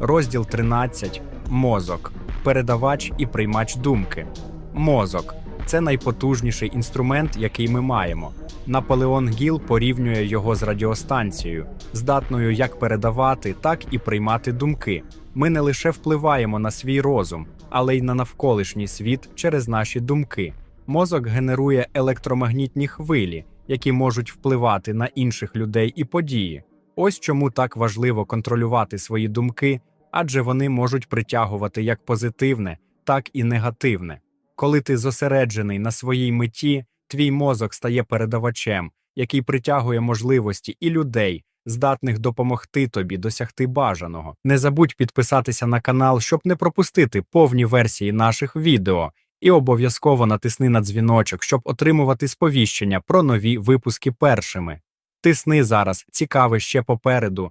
Розділ 13. Мозок. Передавач і приймач думки. Мозок це найпотужніший інструмент, який ми маємо. Наполеон Гіл порівнює його з радіостанцією, здатною як передавати, так і приймати думки. Ми не лише впливаємо на свій розум, але й на навколишній світ через наші думки. Мозок генерує електромагнітні хвилі, які можуть впливати на інших людей і події. Ось чому так важливо контролювати свої думки, адже вони можуть притягувати як позитивне, так і негативне. Коли ти зосереджений на своїй меті, твій мозок стає передавачем, який притягує можливості і людей, здатних допомогти тобі досягти бажаного. Не забудь підписатися на канал, щоб не пропустити повні версії наших відео, і обов'язково натисни на дзвіночок, щоб отримувати сповіщення про нові випуски першими. Тисни зараз, цікаве ще попереду.